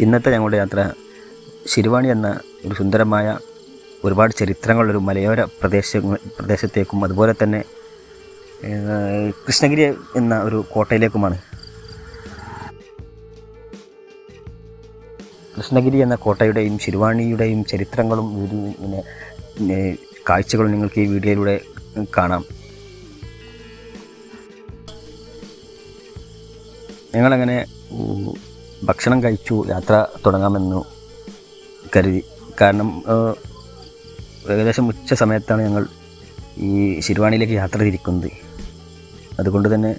ഇന്നത്തെ ഞങ്ങളുടെ യാത്ര ശിരുവാണി എന്ന ഒരു സുന്ദരമായ ഒരുപാട് ചരിത്രങ്ങളുള്ളൊരു മലയോര പ്രദേശ പ്രദേശത്തേക്കും അതുപോലെ തന്നെ കൃഷ്ണഗിരി എന്ന ഒരു കോട്ടയിലേക്കുമാണ്. കൃഷ്ണഗിരി എന്ന കോട്ടയുടെയും ശിരുവാണിയുടെയും ചരിത്രങ്ങളും പിന്നെ കാഴ്ചകളും നിങ്ങൾക്ക് ഈ വീഡിയോയിലൂടെ കാണാം. ഞങ്ങളങ്ങനെ ഭക്ഷണം കഴിച്ചു യാത്ര തുടങ്ങാമെന്നു കരുതി. കാരണം ഏകദേശം ഉച്ച സമയത്താണ് ഞങ്ങൾ ഈ ശിരുവാണിയിലേക്ക് യാത്ര തിരിക്കുന്നത്. അതുകൊണ്ട് തന്നെ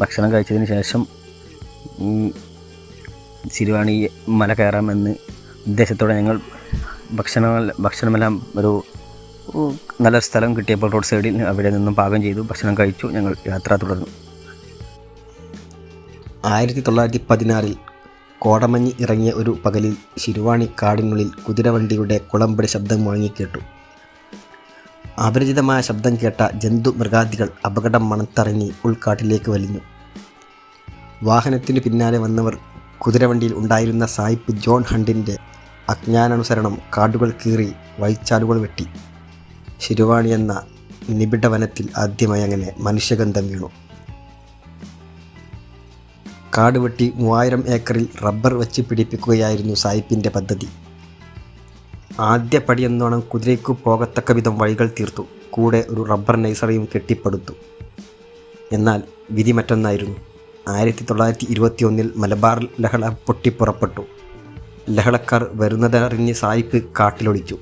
ഭക്ഷണം കഴിച്ചതിന് ശേഷം ഈ ശിരുവാണി മല കയറാമെന്ന് ഉദ്ദേശത്തോടെ ഞങ്ങൾ ഭക്ഷണം ഭക്ഷണമെല്ലാം ഒരു നല്ല സ്ഥലം കിട്ടിയപ്പോൾ റോഡ് സൈഡിൽ അവിടെ നിന്നും പാകം ചെയ്തു ഭക്ഷണം കഴിച്ചു ഞങ്ങൾ യാത്ര തുടർന്നു. ആയിരത്തി തൊള്ളായിരത്തി പതിനാറിൽ കോടമഞ്ഞ് ഇറങ്ങിയ ഒരു പകലിൽ ശിരുവാണി കാടിനുള്ളിൽ കുതിരവണ്ടിയുടെ കുളമ്പടി ശബ്ദം മുഴങ്ങിക്കേട്ടു അപരിചിതമായ ശബ്ദം കേട്ട ജന്തു മൃഗാദികൾ അപകടം മണത്തറങ്ങി ഉൾക്കാട്ടിലേക്ക് വലിഞ്ഞു. വാഹനത്തിനു പിന്നാലെ വന്നവർ കുതിരവണ്ടിയിൽ ഉണ്ടായിരുന്ന സായിപ്പ് ജോൺ ഹണ്ടിന്റെ അജ്ഞാനാനുസരണം കാടുകൾ കീറി വൈച്ചാലുകൾ വെട്ടി. ശിരുവാണി എന്ന നിബിഡ വനത്തിൽ ആദ്യമായി അങ്ങനെ മനുഷ്യഗന്ധം വീണു. കാട് വെട്ടി മൂവായിരം ഏക്കറിൽ റബ്ബർ വെച്ച് പിടിപ്പിക്കുകയായിരുന്നു സായിപ്പിന്റെ പദ്ധതി. ആദ്യ പടിയെന്നോണം കുതിരയ്ക്കു പോകത്തക്ക വിധം വഴികൾ തീർത്തു. കൂടെ ഒരു റബ്ബർ നഴ്സറിയും കെട്ടിപ്പടുത്തു. എന്നാൽ വിധി മറ്റൊന്നായിരുന്നു. ആയിരത്തി തൊള്ളായിരത്തി ഇരുപത്തി ഒന്നിൽ മലബാർ ലഹള പൊട്ടിപ്പുറപ്പെട്ടു ലഹളക്കാർ വരുന്നതറിഞ്ഞ് സായിപ്പ് കാട്ടിലൊളിച്ചു.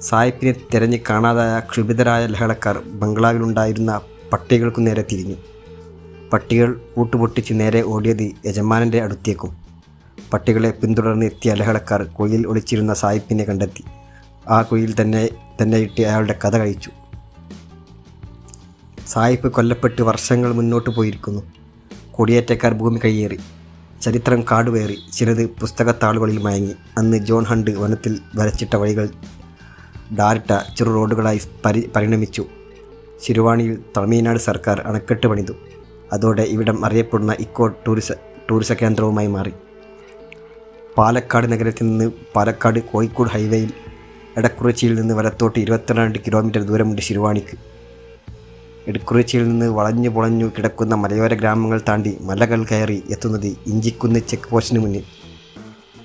സായിപ്പിനെ തിരഞ്ഞ് കാണാതായ ക്ഷുഭിതരായ ലഹളക്കാർ ബംഗ്ലാവിലുണ്ടായിരുന്ന പട്ടികൾക്കു നേരെ തിരിഞ്ഞു. പട്ടികൾ കൂട്ടുപൊട്ടിച്ച് നേരെ ഓടിയത് യജമാനന്റെ അടുത്തേക്കും. പട്ടികളെ പിന്തുടർന്ന് എത്തിയ ലഹളക്കാർ കുഴിയിൽ ഒളിച്ചിരുന്ന സായിപ്പിനെ കണ്ടെത്തി. ആ കുഴിയിൽ തന്നെ തന്നെ ഇട്ട് അയാളുടെ കഥ കഴിച്ചു. സായിപ്പ് കൊല്ലപ്പെട്ട് വർഷങ്ങൾ മുന്നോട്ട് പോയിരിക്കുന്നു. കുടിയേറ്റക്കാർ ഭൂമി കയ്യേറി. ചരിത്രം കാടുവേറി ചിലത് പുസ്തകത്താളുകളിൽ മയങ്ങി. അന്ന് ജോൺ ഹണ്ട് വനത്തിൽ വരച്ചിട്ട വഴികൾ ഡാരിട്ട ചെറു റോഡുകളായി പരി പരിണമിച്ചു. ശിരുവാണിയിൽ തമിഴ്നാട് സർക്കാർ അണക്കെട്ട് പണിതു. അതോടെ ഇവിടം അറിയപ്പെടുന്ന ഇക്കോ ടൂറിസ ടൂറിസ കേന്ദ്രവുമായി മാറി. പാലക്കാട് നഗരത്തിൽ നിന്ന് പാലക്കാട് കോഴിക്കോട് ഹൈവേയിൽ എടക്കുറിച്ചിയിൽ നിന്ന് വലത്തോട്ട് ഇരുപത്തിരണ്ട് കിലോമീറ്റർ ദൂരമുണ്ട് ശിരുവാണിക്ക്. എടക്കുറിച്ചിയിൽ നിന്ന് വളഞ്ഞു പൊളഞ്ഞു കിടക്കുന്ന മലയോര ഗ്രാമങ്ങൾ താണ്ടി മലകൾ കയറി എത്തുന്നത് ഇഞ്ചിക്കുന്ന് ചെക്ക് പോസ്റ്റിന് മുന്നിൽ.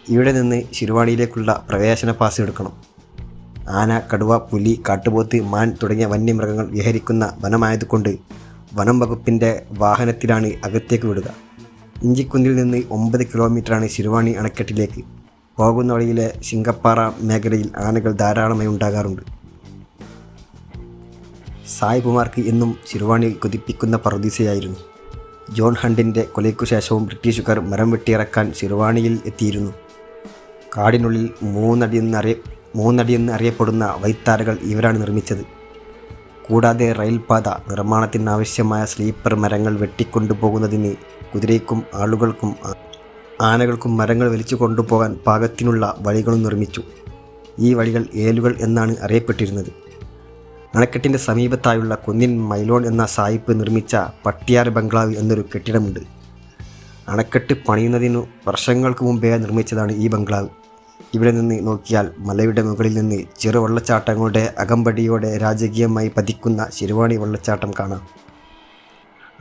ഇവിടെ നിന്ന് ശിരുവാണിയിലേക്കുള്ള പ്രവേശന പാസ് എടുക്കണം. ആന കടുവ പുലി കാട്ടുപോത്ത് മാൻ തുടങ്ങിയ വന്യമൃഗങ്ങൾ വിഹരിക്കുന്ന വനമായതുകൊണ്ട് വനം വകുപ്പിന്റെ വാഹനത്തിലാണ് അകത്തേക്ക് വിടുക. ഇഞ്ചിക്കുന്നിൽ നിന്ന് ഒമ്പത് കിലോമീറ്ററാണ് ശിരുവാണി അണക്കെട്ടിലേക്ക്. പോകുന്ന വഴിയിലെ ശിങ്കപ്പാറ മേഖലയിൽ ആനകൾ ധാരാളമായി ഉണ്ടാകാറുണ്ട്. സായിബുമാർക്ക് എന്നും ശിരുവാണി കൊതിപ്പിക്കുന്ന പറുദീസയായിരുന്നു ജോൺ ഹണ്ടിന്റെ കൊലയ്ക്കു ശേഷവും ബ്രിട്ടീഷുകാർ മരം വെട്ടിയിറക്കാൻ ശിരുവാണിയിൽ എത്തിയിരുന്നു. കാടിനുള്ളിൽ മൂന്നടിയെന്ന് അറിയ മൂന്നടിയെന്ന് അറിയപ്പെടുന്ന വൈത്താരകൾ ഇവരാണ് നിർമ്മിച്ചത്. കൂടാതെ റെയിൽപാത നിർമ്മാണത്തിനാവശ്യമായ സ്ലീപ്പർ മരങ്ങൾ വെട്ടിക്കൊണ്ടുപോകുന്നതിന് കുതിരയ്ക്കും ആളുകൾക്കും ആനകൾക്കും മരങ്ങൾ വലിച്ചു കൊണ്ടുപോകാൻ പാകത്തിനുള്ള വഴികളും നിർമ്മിച്ചു. ഈ വഴികൾ ഏലുകൾ എന്നാണ് അറിയപ്പെട്ടിരുന്നത്. അണക്കെട്ടിന്റെ സമീപത്തായുള്ള കുന്നിൻ മൈലോൺ എന്ന സായിപ്പ് നിർമ്മിച്ച പട്ടിയാർ ബംഗ്ലാവ് എന്നൊരു കെട്ടിടമുണ്ട്. അണക്കെട്ട് പണിയുന്നതിനു വർഷങ്ങൾക്ക് മുമ്പേ നിർമ്മിച്ചതാണ് ഈ ബംഗ്ലാവ്. ഇവിടെ നിന്ന് നോക്കിയാൽ മലയുടെ മുകളിൽ നിന്ന് ചെറു വെള്ളച്ചാട്ടങ്ങളുടെ അകമ്പടിയോടെ രാജകീയമായി പതിക്കുന്ന ശിരുവാണി വെള്ളച്ചാട്ടം കാണാം.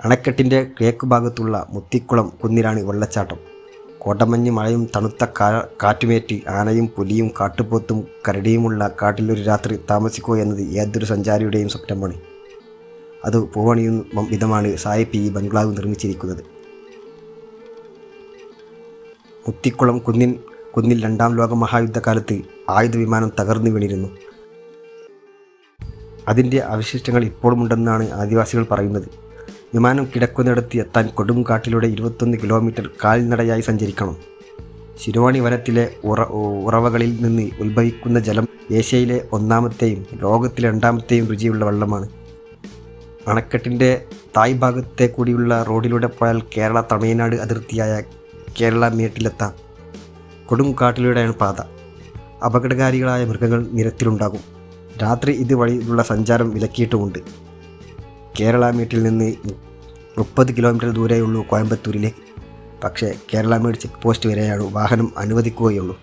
അണക്കെട്ടിന്റെ കിഴക്ക് ഭാഗത്തുള്ള മുത്തിക്കുളം കുന്നിലാണ് വെള്ളച്ചാട്ടം. കോട്ടമഞ്ഞ് മഴയും തണുത്ത കാ കാറ്റുമേറ്റ് ആനയും പുലിയും കാട്ടുപോത്തും കരടിയുമുള്ള കാട്ടിലൊരു രാത്രി താമസിക്കുക എന്നത് ഏതൊരു സഞ്ചാരിയുടെയും സ്വപ്നമാണ്. അത് പൂവണിയും വിധമാണ് സായിപ്പ് ഈ ബംഗ്ലാവ് നിർമ്മിച്ചിരിക്കുന്നത്. മുത്തിക്കുളം കുന്നിൻ കുന്നിൽ രണ്ടാം ലോക മഹായുദ്ധകാലത്ത് ആയുധ വിമാനം തകർന്നു വീണിരുന്നു. അതിന്റെ അവശിഷ്ടങ്ങൾ ഇപ്പോഴും ഉണ്ടെന്നാണ് ആദിവാസികൾ പറയുന്നത്. വിമാനം കിടക്കുന്നിടത്ത് എത്താൻ കൊടുങ്കാട്ടിലൂടെ ഇരുപത്തൊന്ന് കിലോമീറ്റർ കാൽനടയായി സഞ്ചരിക്കണം. ശിരുവാണി വനത്തിലെ ഉറ ഉറവകളിൽ നിന്ന് ഉത്ഭവിക്കുന്ന ജലം ഏഷ്യയിലെ ഒന്നാമത്തെയും ലോകത്തിലെ രണ്ടാമത്തെയും രുചിയുള്ള വെള്ളമാണ്. അണക്കെട്ടിന്റെ തായ് ഭാഗത്തെ കൂടിയുള്ള റോഡിലൂടെ പോയാൽ കേരള തമിഴ്നാട് അതിർത്തിയായ കേരള മേട്ടിലെത്താം. കൊടുങ്കാട്ടിലൂടെയാണ് പാത. അപകടകാരികളായ മൃഗങ്ങൾ നിരത്തിലുണ്ടാകും. രാത്രി ഇത് സഞ്ചാരം വിലക്കിയിട്ടുമുണ്ട്. കേരള മീറ്റിൽ നിന്ന് മുപ്പത് കിലോമീറ്റർ ദൂരെയുള്ളൂ കോയമ്പത്തൂരിലേക്ക്. പക്ഷേ കേരള മീഡ് ചെക്ക് പോസ്റ്റ് വരെയാണ് വാഹനം അനുവദിക്കുകയുള്ളൂ.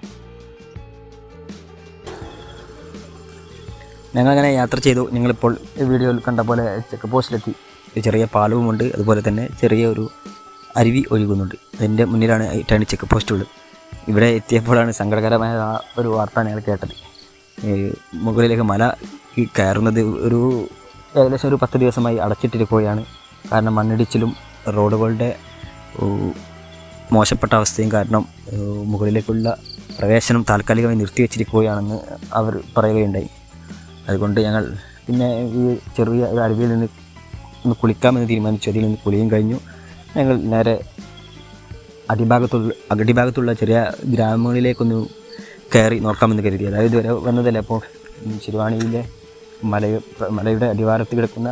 ഞങ്ങളങ്ങനെ യാത്ര ചെയ്തു. ഞങ്ങളിപ്പോൾ ഈ വീഡിയോയിൽ കണ്ട പോലെ ചെക്ക് പോസ്റ്റിലെത്തി. ഒരു ചെറിയ പാലവുമുണ്ട്. അതുപോലെ തന്നെ ചെറിയ ഒരു അരുവി ഒഴുകുന്നുണ്ട്. അതിന്റെ മുന്നിലാണ് ആയിട്ടാണ് ചെക്ക് പോസ്റ്റ് ഉള്ളത് ഇവിടെ എത്തിയപ്പോഴാണ് സങ്കടകരമായ ആ ഒരു വാർത്ത ഞങ്ങൾ കേട്ടത്. മുകളിലേക്ക് മല കയറുന്നത് ഒരു ഏകദേശം ഒരു പത്ത് ദിവസമായി അടച്ചിട്ടിരിക്കുകയാണ്. കാരണം മണ്ണിടിച്ചിലും റോഡുകളുടെ മോശപ്പെട്ട അവസ്ഥയും കാരണം മുകളിലേക്കുള്ള പ്രവേശനം താൽക്കാലികമായി നിർത്തിവെച്ചിരിക്കുകയാണെന്ന് അവർ പറയുകയുണ്ടായി. അതുകൊണ്ട് ഞങ്ങൾ പിന്നെ ഈ ചെറിയ ഒരു അരുവിയിൽ നിന്ന് ഒന്ന് കുളിക്കാമെന്ന് തീരുമാനിച്ചു. അതിൽ നിന്ന് കുളിയും കഴിഞ്ഞു. ഞങ്ങൾ നേരെ അടിഭാഗത്തുള്ള അടിഭാഗത്തുള്ള ചെറിയ ഗ്രാമങ്ങളിലേക്കൊന്ന് കയറി നോക്കാമെന്ന് കരുതി. അതായത് ഇതുവരെ വന്നതല്ല. അപ്പോൾ ശിരുവാണിയിലെ മല മലയുടെ അടിവാരത്ത് കിടക്കുന്ന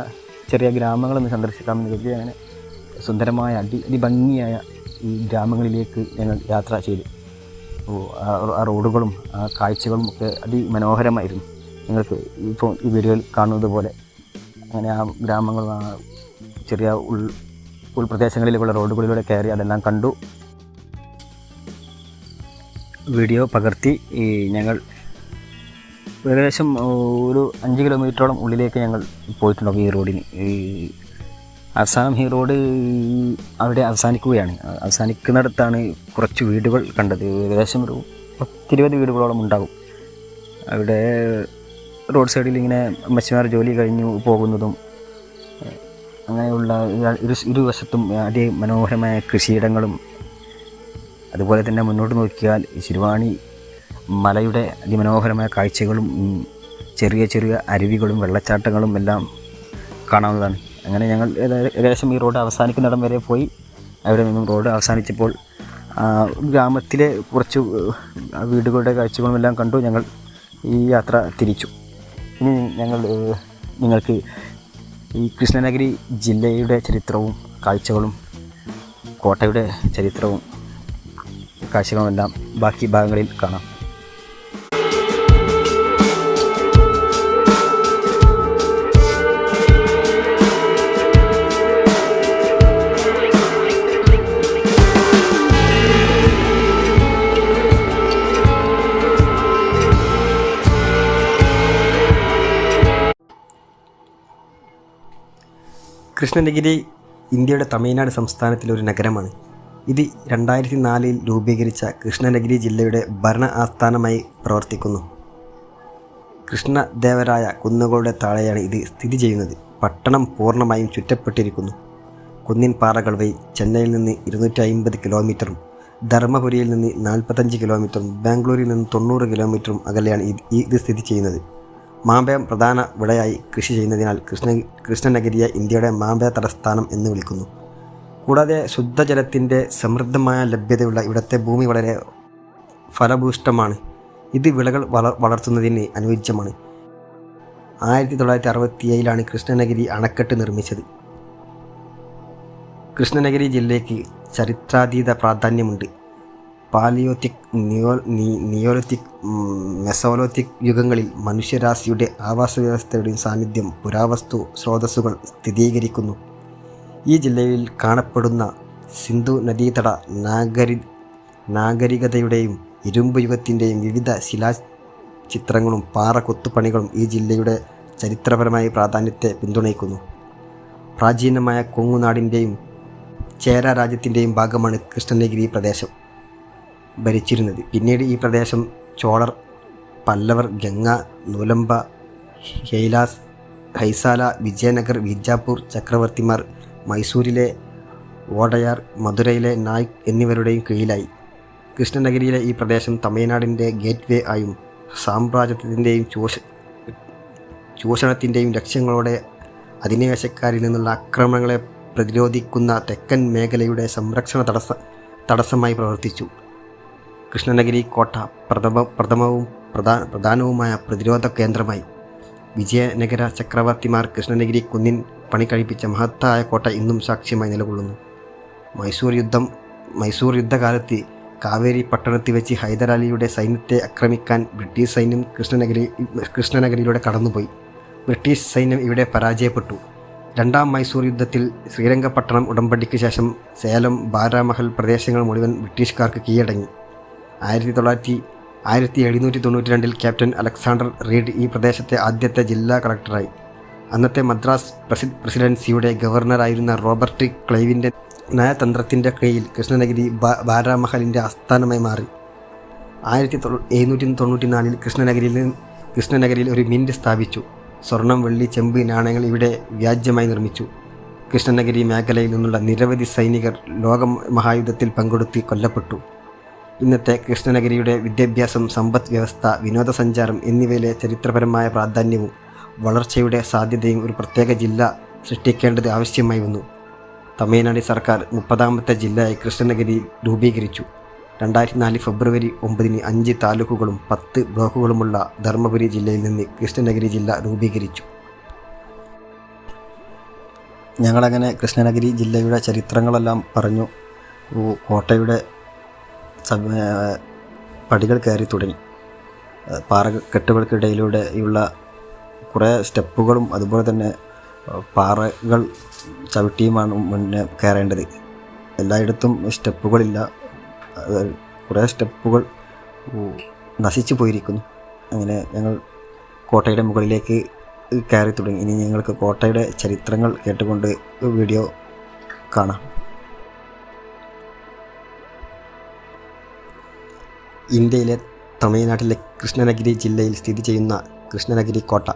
ചെറിയ ഗ്രാമങ്ങളൊന്ന് സന്ദർശിക്കാമെന്ന് കരുതി അങ്ങനെ സുന്ദരമായ അടി അതിഭംഗിയായ ഈ ഗ്രാമങ്ങളിലേക്ക് ഞങ്ങൾ യാത്ര ചെയ്തു. ആ റോഡുകളും ആ കാഴ്ചകളും ഒക്കെ അതിമനോഹരമായിരുന്നു. നിങ്ങൾക്ക് ഇപ്പോൾ ഈ വീഡിയോയിൽ കാണുന്നത് പോലെ. അങ്ങനെ ആ ഗ്രാമങ്ങളും ആ ചെറിയ ഉൾ ഉൾപ്രദേശങ്ങളിലേക്കുള്ള റോഡുകളിലൂടെ കയറി അതെല്ലാം കണ്ടു. വീഡിയോ പകർത്തി ഞങ്ങൾ ഏകദേശം ഒരു അഞ്ച് കിലോമീറ്ററോളം ഉള്ളിലേക്ക് ഞങ്ങൾ പോയിട്ടുണ്ടാവും ഈ റോഡിന്. ഈ അവസാനം ഈ റോഡ് അവിടെ അവസാനിക്കുകയാണ്. അവസാനിക്കുന്നിടത്താണ് കുറച്ച് വീടുകൾ കണ്ടത്. ഏകദേശം ഒരു പത്തിരുപത് വീടുകളോളം ഉണ്ടാകും. അവിടെ റോഡ് സൈഡിൽ ഇങ്ങനെ അമ്മച്ചിമാർ ജോലി കഴിഞ്ഞു പോകുന്നതും അങ്ങനെയുള്ള ഇരു ഇരുവശത്തും അതിമനോഹരമായ കൃഷിയിടങ്ങളും അതുപോലെ തന്നെ മുന്നോട്ട് നോക്കിയാൽ ശിരുവാണി മലയുടെ അതിമനോഹരമായ കാഴ്ചകളും ചെറിയ ചെറിയ അരുവികളും വെള്ളച്ചാട്ടങ്ങളും എല്ലാം കാണാവുന്നതാണ്. അങ്ങനെ ഞങ്ങൾ ഏകദേശം ഈ റോഡ് അവസാനിക്കുന്നിടം വരെ പോയി. അവിടെ നിന്നും റോഡ് അവസാനിച്ചപ്പോൾ ഗ്രാമത്തിലെ കുറച്ച് വീടുകളുടെ കാഴ്ചകളും എല്ലാം കണ്ടു. ഞങ്ങൾ ഈ യാത്ര തിരിച്ചു. ഇനി ഞങ്ങൾ നിങ്ങൾക്ക് ഈ കൃഷ്ണനഗരി ജില്ലയുടെ ചരിത്രവും കാഴ്ചകളും കോട്ടയുടെ ചരിത്രവും കാഴ്ചകളുമെല്ലാം ബാക്കി ഭാഗങ്ങളിൽ കാണാം. കൃഷ്ണനഗിരി ഇന്ത്യയുടെ തമിഴ്നാട് സംസ്ഥാനത്തിലെ ഒരു നഗരമാണ്. ഇത് രണ്ടായിരത്തി നാലിൽ രൂപീകരിച്ച കൃഷ്ണനഗിരി ജില്ലയുടെ ഭരണ ആസ്ഥാനമായി പ്രവർത്തിക്കുന്നു. കൃഷ്ണദേവരായ കുന്നുകളുടെ താഴെയാണ് ഇത് സ്ഥിതി ചെയ്യുന്നത്. പട്ടണം പൂർണമായും ചുറ്റപ്പെട്ടിരിക്കുന്നു. കുന്നിൻ പാറകൾ വഴി ചെന്നൈയിൽ നിന്ന് ഇരുന്നൂറ്റി അമ്പത് കിലോമീറ്ററും ധർമ്മപുരിയിൽ നിന്ന് നാൽപ്പത്തഞ്ച് കിലോമീറ്ററും ബാംഗ്ലൂരിൽ നിന്ന് തൊണ്ണൂറ് കിലോമീറ്ററും അകലെയാണ് ഇത് സ്ഥിതി ചെയ്യുന്നത്. മാമ്പയം പ്രധാന വിളയായി കൃഷി ചെയ്യുന്നതിനാൽ കൃഷ്ണ കൃഷ്ണനഗരിയെ ഇന്ത്യയുടെ മാമ്പയ തലസ്ഥാനം എന്ന് വിളിക്കുന്നു. കൂടാതെ ശുദ്ധജലത്തിന്റെ സമൃദ്ധമായ ലഭ്യതയുള്ള ഇവിടുത്തെ ഭൂമി വളരെ ഫലഭൂഷ്ടമാണ് ഇത് വിളകൾ വള വളർത്തുന്നതിന് അനുയോജ്യമാണ്. ആയിരത്തി തൊള്ളായിരത്തി അറുപത്തി ഏഴിലാണ് കൃഷ്ണനഗിരി അണക്കെട്ട് നിർമ്മിച്ചത്. കൃഷ്ണനഗിരി ജില്ലയ്ക്ക് ചരിത്രാതീത പ്രാധാന്യമുണ്ട്. പാലിയോത്തിക് നിയോ നിയോലിത്തിക് മെസോലോത്തിക് യുഗങ്ങളിൽ മനുഷ്യരാശിയുടെ ആവാസ വ്യവസ്ഥയുടെയും സാന്നിധ്യം പുരാവസ്തു സ്രോതസ്സുകൾ സ്ഥിരീകരിക്കുന്നു. ഈ ജില്ലയിൽ കാണപ്പെടുന്ന സിന്ധു നദീതട നാഗരി നാഗരികതയുടെയും ഇരുമ്പ് യുഗത്തിന്റെയും വിവിധ ശിലാ ചിത്രങ്ങളും പാറ കൊത്തുപണികളും ഈ ജില്ലയുടെ ചരിത്രപരമായ പ്രാധാന്യത്തെ പിന്തുണയ്ക്കുന്നു. പ്രാചീനമായ കൊങ്ങുനാടിന്റെയും ചേര രാജ്യത്തിന്റെയും ഭാഗമാണ് കൃഷ്ണനഗിരി പ്രദേശം ഭരിച്ചിരുന്നത്. പിന്നീട് ഈ പ്രദേശം ചോളർ പല്ലവർ ഗംഗ നൂലമ്പ ഹെയ്ലാസ് ഹൈസാല വിജയനഗർ വിജാപൂർ ചക്രവർത്തിമാർ മൈസൂരിലെ വോഡയാർ മധുരയിലെ നായ്ക് എന്നിവരുടെയും കീഴിലായി. കൃഷ്ണനഗരിയിലെ ഈ പ്രദേശം തമിഴ്നാടിന്റെ ഗേറ്റ്വേ ആയും സാമ്രാജ്യത്തിന്റെയും ചൂഷ ചൂഷണത്തിന്റെയും ലക്ഷ്യങ്ങളോടെ അധിനിവേശക്കാരിൽ നിന്നുള്ള ആക്രമണങ്ങളെ പ്രതിരോധിക്കുന്ന തെക്കൻ മേഖലയുടെ സംരക്ഷണ തടസ്സ തടസ്സമായി പ്രവർത്തിച്ചു. കൃഷ്ണനഗരി കോട്ട പ്രഥമ പ്രഥമവും പ്രധാ പ്രധാനവുമായ പ്രതിരോധ കേന്ദ്രമായി. വിജയനഗര ചക്രവർത്തിമാർ കൃഷ്ണനഗിരി കുന്നിൻ പണി കഴിപ്പിച്ച മഹത്തായ കോട്ട ഇന്നും സാക്ഷ്യമായി നിലകൊള്ളുന്നു. മൈസൂർ യുദ്ധം മൈസൂർ യുദ്ധകാലത്ത് കാവേരി പട്ടണത്തിൽ വെച്ച് ഹൈദരാലിയുടെ സൈന്യത്തെ ആക്രമിക്കാൻ ബ്രിട്ടീഷ് സൈന്യം കൃഷ്ണനഗരി കൃഷ്ണനഗരിയിലൂടെ കടന്നുപോയി. ബ്രിട്ടീഷ് സൈന്യം ഇവിടെ പരാജയപ്പെട്ടു. രണ്ടാം മൈസൂർ യുദ്ധത്തിൽ ശ്രീരംഗപട്ടണം ഉടമ്പടിക്ക് ശേഷം സേലം ബാരാമഹൽ പ്രദേശങ്ങൾ മുഴുവൻ ബ്രിട്ടീഷുകാർക്ക് കീഴടങ്ങി. ആയിരത്തി തൊള്ളായിരത്തി ആയിരത്തി എഴുന്നൂറ്റി തൊണ്ണൂറ്റി രണ്ടിൽ ക്യാപ്റ്റൻ അലക്സാണ്ടർ റീഡ് ഈ പ്രദേശത്തെ ആദ്യത്തെ ജില്ലാ കളക്ടറായി. അന്നത്തെ മദ്രാസ് പ്രസി പ്രസിഡൻസിയുടെ ഗവർണറായിരുന്ന റോബർട്ട് ക്ലൈവിന്റെ നയതന്ത്രത്തിന്റെ കീഴിൽ കൃഷ്ണനഗിരി ബാരാമഹലിന്റെ ആസ്ഥാനമായി മാറി. ആയിരത്തി എഴുന്നൂറ്റി തൊണ്ണൂറ്റി നാലിൽ കൃഷ്ണനഗരിയിൽ കൃഷ്ണനഗരിയിൽ ഒരു മിന്റ് സ്ഥാപിച്ചു. സ്വർണം വെള്ളി ചെമ്പ് നാണയങ്ങൾ ഇവിടെ വ്യാജ്യമായി നിർമ്മിച്ചു. കൃഷ്ണനഗരി മേഖലയിൽ നിന്നുള്ള നിരവധി സൈനികർ ലോക മഹായുദ്ധത്തിൽ പങ്കെടുത്ത് കൊല്ലപ്പെട്ടു. ഇന്നത്തെ കൃഷ്ണനഗരിയുടെ വിദ്യാഭ്യാസം സമ്പദ് വ്യവസ്ഥ വിനോദസഞ്ചാരം എന്നിവയിലെ ചരിത്രപരമായ പ്രാധാന്യവും വളർച്ചയുടെ സാധ്യതയും ഒരു പ്രത്യേക ജില്ല സൃഷ്ടിക്കേണ്ടത് ആവശ്യമായി വന്നു. തമിഴ്നാട് സർക്കാർ മുപ്പതാമത്തെ ജില്ലയായി കൃഷ്ണനഗരി രൂപീകരിച്ചു. രണ്ടായിരത്തി നാല് ഫെബ്രുവരി ഒമ്പതിന് അഞ്ച് താലൂക്കുകളും പത്ത് ബ്ലോക്കുകളുമുള്ള ധർമ്മപുരി ജില്ലയിൽ നിന്ന് കൃഷ്ണനഗരി ജില്ല രൂപീകരിച്ചു. ഞങ്ങളങ്ങനെ കൃഷ്ണനഗരി ജില്ലയുടെ ചരിത്രങ്ങളെല്ലാം പറഞ്ഞു. കോട്ടയുടെ പടികൾ കയറി തുടങ്ങി. പാറക്കെട്ടുകൾക്കിടയിലൂടെയുള്ള കുറേ സ്റ്റെപ്പുകളും അതുപോലെ തന്നെ പാറകൾ ചവിട്ടിയുമാണ് മുന്നേ കയറേണ്ടത്. എല്ലായിടത്തും സ്റ്റെപ്പുകളില്ല. കുറേ സ്റ്റെപ്പുകൾ നശിച്ചു പോയിരിക്കുന്നു. അങ്ങനെ ഞങ്ങൾ കോട്ടയുടെ മുകളിലേക്ക് കയറി തുടങ്ങി. ഇനി ഞങ്ങൾക്ക് കോട്ടയുടെ ചരിത്രങ്ങൾ കേട്ടുകൊണ്ട് വീഡിയോ കാണാം. ഇന്ത്യയിലെ തമിഴ്നാട്ടിലെ കൃഷ്ണനഗിരി ജില്ലയിൽ സ്ഥിതി ചെയ്യുന്ന കൃഷ്ണനഗിരി കോട്ട.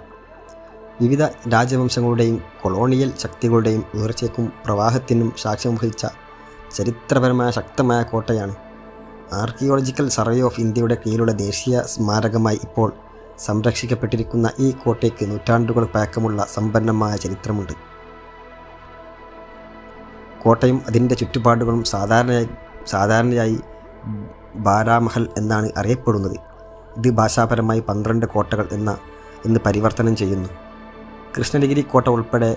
വിവിധ രാജവംശങ്ങളുടെയും കൊളോണിയൽ ശക്തികളുടെയും ഉയർച്ചയ്ക്കും പ്രവാഹത്തിനും സാക്ഷ്യം വഹിച്ച ചരിത്രപരമായ ശക്തമായ കോട്ടയാണ്. ആർക്കിയോളജിക്കൽ സർവേ ഓഫ് ഇന്ത്യയുടെ കീഴിലുള്ള ദേശീയ സ്മാരകമായി ഇപ്പോൾ സംരക്ഷിക്കപ്പെട്ടിരിക്കുന്ന ഈ കോട്ടയ്ക്ക് നൂറ്റാണ്ടുകൾ പഴക്കമുള്ള സമ്പന്നമായ ചരിത്രമുണ്ട്. കോട്ടയും അതിന്റെ ചുറ്റുപാടുകളും സാധാരണയായി സാധാരണയായി ബാരാമഹൽ എന്നാണ് അറിയപ്പെടുന്നത്. ഇത് ഭാഷാപരമായി പന്ത്രണ്ട് കോട്ടകൾ എന്ന എന്ന് പരിവർത്തനം ചെയ്യുന്നു. കൃഷ്ണഗിരി കോട്ട ഉൾപ്പെടെ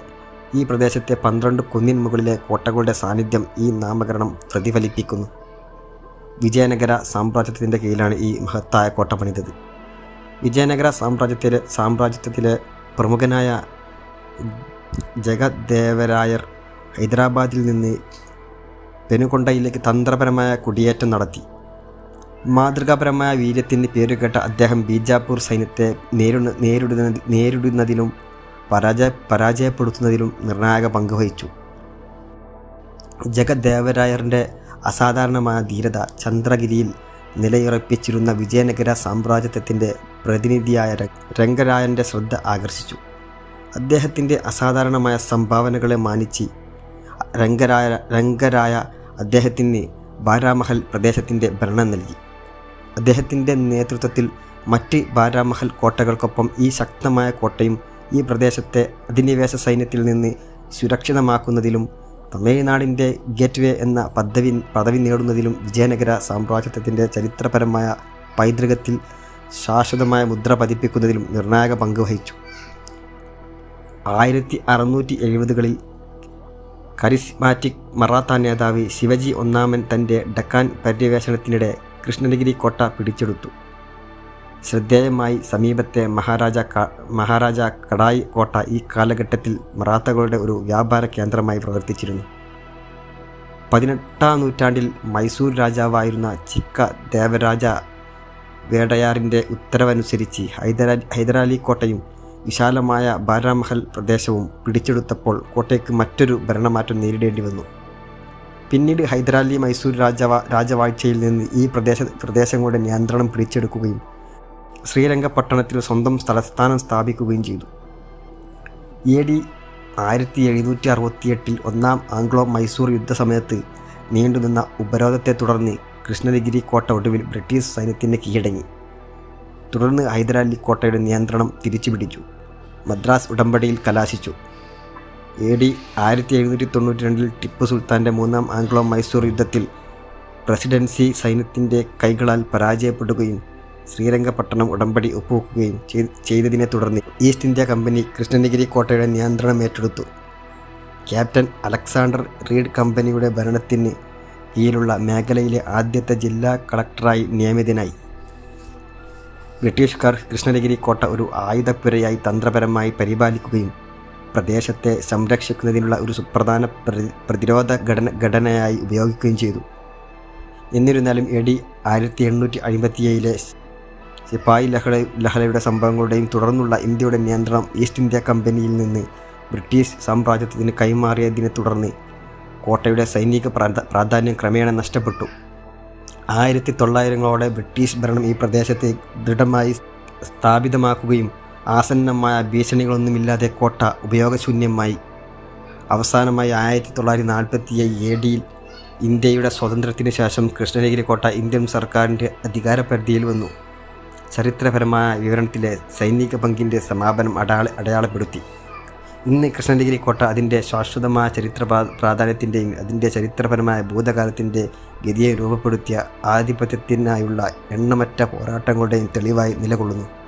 ഈ പ്രദേശത്തെ പന്ത്രണ്ട് കുന്നിൻ മുകളിലെ കോട്ടകളുടെ സാന്നിധ്യം ഈ നാമകരണം പ്രതിഫലിപ്പിക്കുന്നു. വിജയനഗര സാമ്രാജ്യത്തിന്റെ കീഴിലാണ് ഈ മഹത്തായ കോട്ട പണിതത്. വിജയനഗര സാമ്രാജ്യത്തിലെ സാമ്രാജ്യത്തിലെ പ്രമുഖനായ ജഗദേവരായർ ഹൈദരാബാദിൽ നിന്ന് പെനുകൊണ്ടയിലേക്ക് തന്ത്രപരമായ കുടിയേറ്റം നടത്തി. മാതൃകാപരമായ വീര്യത്തിന് പേരുകേട്ട അദ്ദേഹം ബീജാപ്പൂർ സൈന്യത്തെ നേരിടുന്ന നേരിടുന്ന നേരിടുന്നതിലും പരാജയ പരാജയപ്പെടുത്തുന്നതിലും നിർണായക പങ്ക് വഹിച്ചു. ജഗദ്ദേവരായറിന്റെ അസാധാരണമായ ധീരത ചന്ദ്രഗിരിയിൽ നിലയുറപ്പിച്ചിരുന്ന വിജയനഗര സാമ്രാജ്യത്വത്തിന്റെ പ്രതിനിധിയായ രംഗരായന്റെ ശ്രദ്ധ ആകർഷിച്ചു. അദ്ദേഹത്തിന്റെ അസാധാരണമായ സംഭാവനകളെ മാനിച്ച് രംഗരായ രംഗരായ അദ്ദേഹത്തിന് ബാരാമഹൽ പ്രദേശത്തിന്റെ ഭരണം നൽകി. അദ്ദേഹത്തിന്റെ നേതൃത്വത്തിൽ മറ്റ് ബാരാമഹൽ കോട്ടകൾക്കൊപ്പം ഈ ശക്തമായ കോട്ടയും ഈ പ്രദേശത്തെ അധിനിവേശ സൈന്യത്തിൽ നിന്ന് സുരക്ഷിതമാക്കുന്നതിലും തമിഴ്നാടിന്റെ ഗേറ്റ്വേ എന്ന പദവി പദവി നേടുന്നതിലും വിജയനഗര സാമ്രാജ്യത്വത്തിന്റെ ചരിത്രപരമായ പൈതൃകത്തിൽ ശാശ്വതമായ മുദ്ര പതിപ്പിക്കുന്നതിലും നിർണായക പങ്ക് വഹിച്ചു. ആയിരത്തി അറുന്നൂറ്റി എഴുപതുകളിൽ കരിസ്മാറ്റിക് മറാത്ത നേതാവ് ശിവജി ഒന്നാമൻ തന്റെ ഡക്കാൻ പര്യവേഷണത്തിനിടെ കൃഷ്ണഗിരി കോട്ട പിടിച്ചെടുത്തു. ശ്രദ്ധേയമായി സമീപത്തെ മഹാരാജ മഹാരാജ കടായി കോട്ട ഈ കാലഘട്ടത്തിൽ മറാത്തകളുടെ ഒരു വ്യാപാര കേന്ദ്രമായി പ്രവർത്തിച്ചിരുന്നു. പതിനെട്ടാം നൂറ്റാണ്ടിൽ മൈസൂർ രാജാവായിരുന്ന ചിക്ക ദേവരാജ വേടയാറിന്റെ ഉത്തരവനുസരിച്ച് ഹൈദരാ ഹൈദരാലി കോട്ടയും വിശാലമായ ബാരാമഹൽ പ്രദേശവും പിടിച്ചെടുത്തപ്പോൾ കോട്ടയ്ക്ക് മറ്റൊരു ഭരണമാറ്റം നേരിടേണ്ടി വന്നു. പിന്നീട് ഹൈദരാലി മൈസൂർ രാജവ രാജവാഴ്ചയിൽ നിന്ന് ഈ പ്രദേശ പ്രദേശങ്ങളുടെ നിയന്ത്രണം പിടിച്ചെടുക്കുകയും ശ്രീരംഗപട്ടണത്തിൽ സ്വന്തം തലസ്ഥാനം സ്ഥാപിക്കുകയും ചെയ്തു. എ ഡി ആയിരത്തി എഴുന്നൂറ്റി അറുപത്തിയെട്ടിൽ ഒന്നാം ആംഗ്ലോ മൈസൂർ യുദ്ധസമയത്ത് നീണ്ടുനിന്ന ഉപരോധത്തെ തുടർന്ന് കൃഷ്ണഗിരി കോട്ട ഒടുവിൽ ബ്രിട്ടീഷ് സൈന്യത്തിന് കീഴടങ്ങി. തുടർന്ന് ഹൈദരാലി കോട്ടയുടെ നിയന്ത്രണം തിരിച്ചുപിടിച്ചു. മദ്രാസ് ഉടമ്പടിയിൽ കലാശിച്ചു. എ ഡി ആയിരത്തി എഴുന്നൂറ്റി തൊണ്ണൂറ്റി രണ്ടിൽ ടിപ്പു സുൽത്താന്റെ മൂന്നാം ആംഗ്ലോ മൈസൂർ യുദ്ധത്തിൽ പ്രസിഡൻസി സൈന്യത്തിന്റെ കൈകളാൽ പരാജയപ്പെടുകയും ശ്രീരംഗപട്ടണം ഉടമ്പടി ഒപ്പുവെക്കുകയും ചെയ്തതിനെ തുടർന്ന് ഈസ്റ്റ് ഇന്ത്യ കമ്പനി കൃഷ്ണഗിരി കോട്ടയുടെ നിയന്ത്രണം ഏറ്റെടുത്തു. ക്യാപ്റ്റൻ അലക്സാണ്ടർ റീഡ് കമ്പനിയുടെ ഭരണത്തിന് കീഴിലുള്ള മേഖലയിലെ ആദ്യത്തെ ജില്ലാ കളക്ടറായി നിയമിതനായി. ബ്രിട്ടീഷുകാർ കൃഷ്ണഗിരി കോട്ട ഒരു ആയുധപ്പുരയായി തന്ത്രപരമായി പരിപാലിക്കുകയും പ്രദേശത്തെ സംരക്ഷിക്കുന്നതിനുള്ള ഒരു സുപ്രധാന പ്രതിരോധ ഘടന ഘടനയായി ഉപയോഗിക്കുകയും ചെയ്തു. എന്നിരുന്നാലും എ ഡി ആയിരത്തി എണ്ണൂറ്റി അഴിമ്പത്തിയേഴിലെ സിപ്പായി ലഹള ലഹളയുടെ സംഭവങ്ങളുടെയും തുടർന്നുള്ള ഇന്ത്യയുടെ നിയന്ത്രണം ഈസ്റ്റ് ഇന്ത്യ കമ്പനിയിൽ നിന്ന് ബ്രിട്ടീഷ് സാമ്രാജ്യത്തിന് കൈമാറിയതിനെ തുടർന്ന് കോട്ടയുടെ സൈനിക പ്രാധാ പ്രാധാന്യം ക്രമേണ നഷ്ടപ്പെട്ടു. ആയിരത്തി തൊള്ളായിരങ്ങളോടെ ബ്രിട്ടീഷ് ഭരണം ഈ പ്രദേശത്തെ ദൃഢമായി സ്ഥാപിതമാക്കുകയും ആസന്നമായ ഭീഷണികളൊന്നുമില്ലാതെ കോട്ട ഉപയോഗശൂന്യമായി. അവസാനമായി ആയിരത്തി തൊള്ളായിരത്തി നാൽപ്പത്തി എ ഡിയിൽ ഇന്ത്യയുടെ സ്വാതന്ത്ര്യത്തിന് ശേഷം കൃഷ്ണഗിരി കോട്ട ഇന്ത്യൻ സർക്കാരിന്റെ അധികാരപരിധിയിൽ വന്നു. ചരിത്രപരമായ വിവരണത്തിലെ സൈനിക പങ്കിന്റെ സമാപനം അടയാള അടയാളപ്പെടുത്തി. ഇന്ന് കൃഷ്ണഗിരി കോട്ട അതിന്റെ ശാശ്വതമായ ചരിത്ര പ്രാ- പ്രാധാന്യത്തിന്റെയും അതിന്റെ ചരിത്രപരമായ ഭൂതകാലത്തിന്റെ ഗതിയെ രൂപപ്പെടുത്തിയ ആധിപത്യത്തിനായുള്ള എണ്ണമറ്റ പോരാട്ടങ്ങളുടെയും തെളിവായി നിലകൊള്ളുന്നു.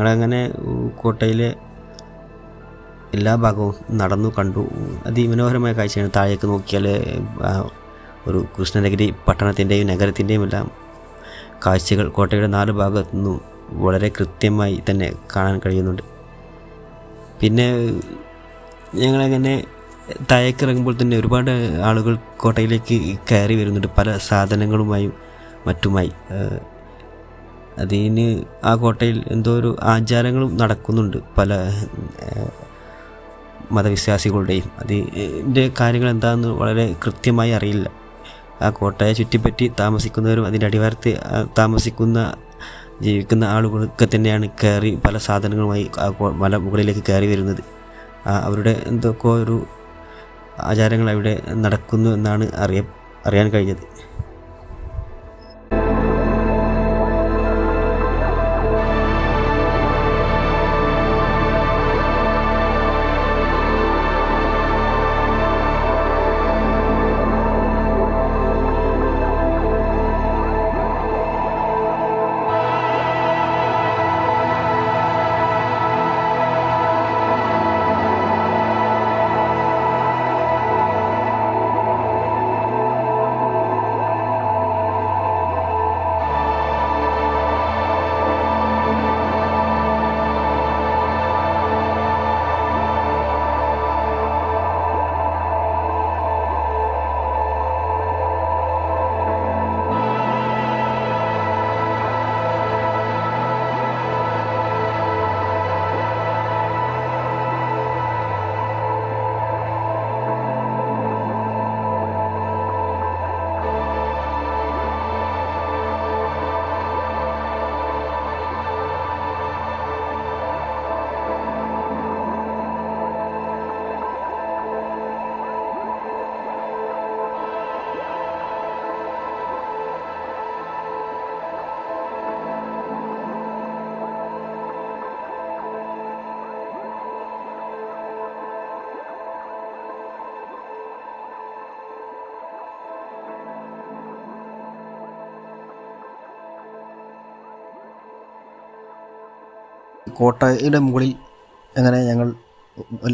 ഞങ്ങളങ്ങനെ കോട്ടയിലെ എല്ലാ ഭാഗവും നടന്നു കണ്ടു. അതിമനോഹരമായ കാഴ്ചയാണ് താഴേക്ക് നോക്കിയാൽ ഒരു കൃഷ്ണനഗരി പട്ടണത്തിന്റെയും നഗരത്തിന്റെയും എല്ലാം കാഴ്ചകൾ. കോട്ടയുടെ നാല് ഭാഗത്തു നിന്നും വളരെ കൃത്യമായി തന്നെ കാണാൻ കഴിയുന്നുണ്ട്. പിന്നെ ഞങ്ങളങ്ങനെ താഴേക്ക് ഇറങ്ങുമ്പോൾ തന്നെ ഒരുപാട് ആളുകൾ കോട്ടയിലേക്ക് കയറി വരുന്നുണ്ട്. പല സാധനങ്ങളുമായും മറ്റുമായി അതിന് ആ കോട്ടയിൽ എന്തോ ഒരു ആചാരങ്ങളും നടക്കുന്നുണ്ട് പല മതവിശ്വാസികളുടെയും. അതിന്റെ കാര്യങ്ങൾ എന്താണെന്ന് വളരെ കൃത്യമായി അറിയില്ല. ആ കോട്ടയെ ചുറ്റിപ്പറ്റി താമസിക്കുന്നവരും അതിന്റെ അടിവാരത്ത് താമസിക്കുന്ന ജീവിക്കുന്ന ആളുകളൊക്കെ തന്നെയാണ് കയറി പല സാധനങ്ങളുമായി ആ മല മുകളിലേക്ക് കയറി വരുന്നത്. അവരുടെ എന്തൊക്കെ ഒരു ആചാരങ്ങൾ അവിടെ നടക്കുന്നു എന്നാണ് അറിയ അറിയാൻ കഴിഞ്ഞത്. കോട്ടയുടെ മുകളിൽ അങ്ങനെ ഞങ്ങൾ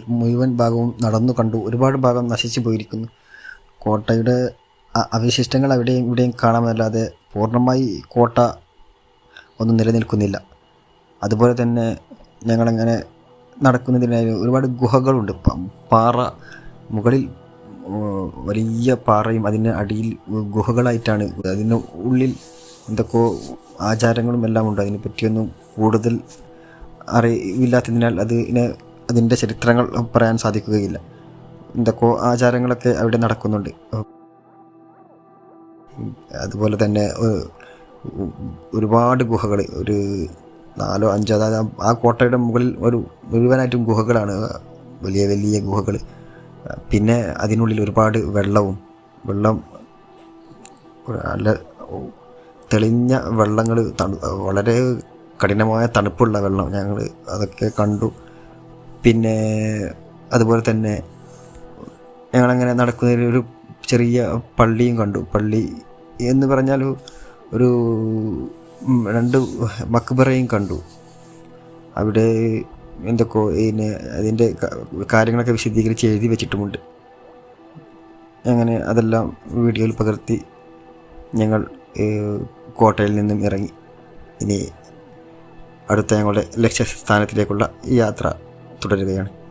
മുഴുവൻ ഭാഗവും നടന്നു കണ്ടു. ഒരുപാട് ഭാഗം നശിച്ചു പോയിരിക്കുന്നു. കോട്ടയുടെ അവശിഷ്ടങ്ങൾ അവിടെയും ഇവിടെയും കാണാമല്ലാതെ പൂർണമായി കോട്ട ഒന്നും നിലനിൽക്കുന്നില്ല. അതുപോലെ തന്നെ ഞങ്ങളങ്ങനെ നടക്കുന്നതിനായി ഒരുപാട് ഗുഹകളുണ്ട്. പാറ മുകളിൽ വലിയ പാറയും അതിന് അടിയിൽ ഗുഹകളായിട്ടാണ് അതിന് ഉള്ളിൽ എന്തൊക്കെയോ ആചാരങ്ങളും എല്ലാം ഉണ്ട് അതിനെ പറ്റിയൊന്നും കൂടുതൽ അറിവില്ലാത്തതിനാൽ അതിന് അതിന്റെ ചരിത്രങ്ങൾ പറയാൻ സാധിക്കുകയില്ല. എന്തൊക്കെയോ ആചാരങ്ങളൊക്കെ അവിടെ നടക്കുന്നുണ്ട്. അതുപോലെ തന്നെ ഒരുപാട് ഗുഹകൾ ഒരു നാലോ അഞ്ചോ അതായത് ആ- കോട്ടയുടെ മുകളിൽ ഒരു മുഴുവനായിട്ടും ഗുഹകളാണ്. വലിയ വലിയ ഗുഹകൾ പിന്നെ അതിനുള്ളിൽ ഒരുപാട് വെള്ളവും വെള്ളം നല്ല തെളിഞ്ഞ വെള്ളങ്ങൾ വളരെ കഠിനമായ തണുപ്പുള്ള വെള്ളം ഞങ്ങൾ അതൊക്കെ കണ്ടു. പിന്നെ അതുപോലെ തന്നെ ഞങ്ങളങ്ങനെ നടക്കുന്നതിൽ ഒരു ചെറിയ പള്ളിയും കണ്ടു. പള്ളി എന്ന് പറഞ്ഞാൽ ഒരു രണ്ട് മക്ബറയും കണ്ടു. അവിടെ എന്തൊക്കെയോ ഇതിന് അതിന്റെ കാര്യങ്ങളൊക്കെ വിശദീകരിച്ച് എഴുതി വെച്ചിട്ടുമുണ്ട്. അങ്ങനെ അതെല്ലാം വീഡിയോയിൽ പകർത്തി ഞങ്ങൾ കോട്ടയിൽ നിന്നും ഇറങ്ങി. ഇനി അടുത്ത ഞങ്ങളുടെ ലക്ഷ്യസ്ഥാനത്തിലേക്കുള്ള യാത്ര തുടരുകയാണ്.